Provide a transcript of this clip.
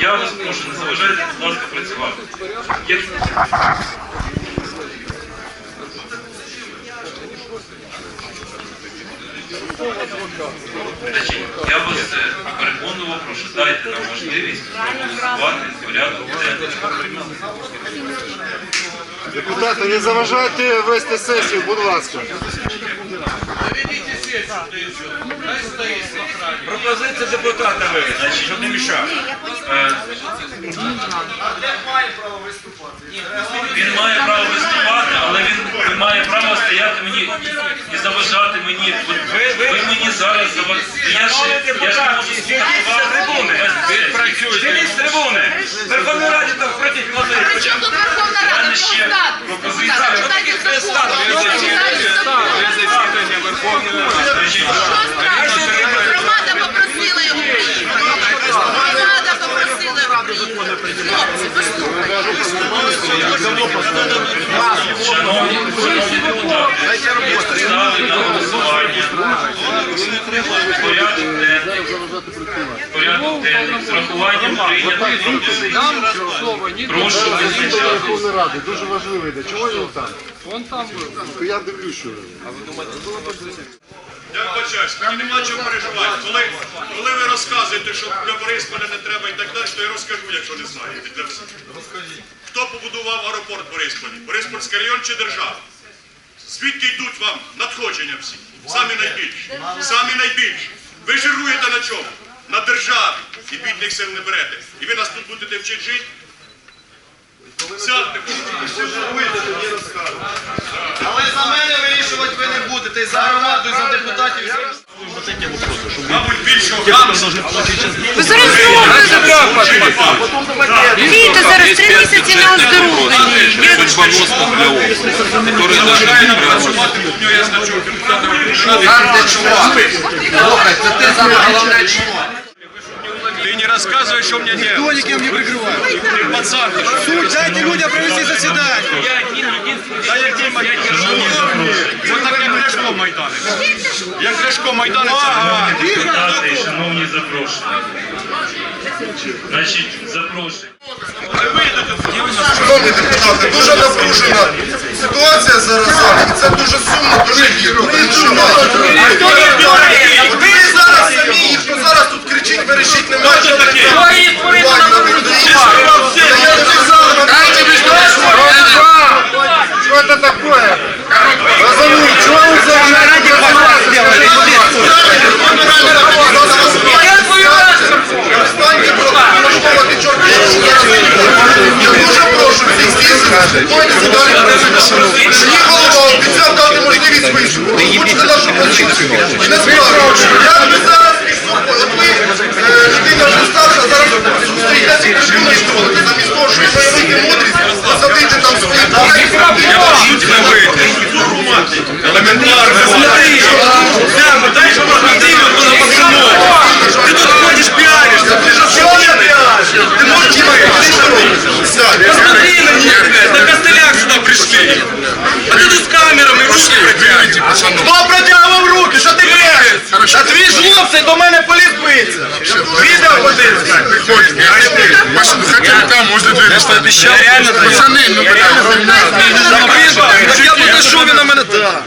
Я вас прошу, не заважайте, будь ласка, працювати. Є- я вас е, переконливо прошу, дайте нам можливість проголосувати порядок. Депутати, не заважайте вести сесію, будь ласка. Пропозиція депутата вивести, щоб не мішав. Е, Він має право виступати, але він має права стояти мені і заважати мені. Ви- мені зараз заважаєте. Я ж не можу Зійдіть з трибуни. Зійдіть з трибуни. Верховній Раді там проти тут Верховна Рада про статус. пропозиція. Що страшно? Громада попросила його приїхати. Громада попросила його приїхати. Хлопці, послухайте. Шановні, шановні депутати, ставлю на голосування порядок денний, порядок денний з рахуванням прийнятих пропозицій. Прошу визначатись. Верховної Ради дуже важливе йде. Чого він там? Вон там. Я дивлюсь, що. Я вибачаюсь, мені нема чого переживати. Коли, коли ви розказуєте, що для Борисполя не треба і так далі, то я розкажу, якщо не знаєте. Для всіх. Хто побудував аеропорт в Борисполі? Бориспольський район чи держава? Звідки йдуть вам надходження всі? Самі найбільші. Самі найбільші. Ви жируєте на чому? На державі. І бідних сил не берете. І ви нас тут будете вчити жити? Сядьте. Але за мене вирішувати ви не будете, і за громаду, і за депутатів. і за- Мабуть, більшого. Ви зараз знову Діти зараз три місяці не оздоровлені. Ты не рассказывай, что мне делать. Никто никем не прикрывает. Ты пацан. Суть, дайте людям провести заседание. Да як ті Майдани. Це так як Ляшко Майдани. Як Ляшко Майдани, це Депутати, і шановні запрошені. Значить, запрошую. Шановні депутати, дуже напружена ситуація зараз. І це дуже сумно, дуже гірко. Тому що Мені голова обіцяв дати можливість виступу. Озвучте нашу позицію. Не справді. Як ви зараз собою, от ви, людина вже старша, зараз стоїте і столите, замість того, щоб проявити мудрість, посадити там свої Елементарно. Цей до мене поліс биться. Відео подивися. Приходьте. Пацани, Реально, ну реально. Я покажу, він на мене так.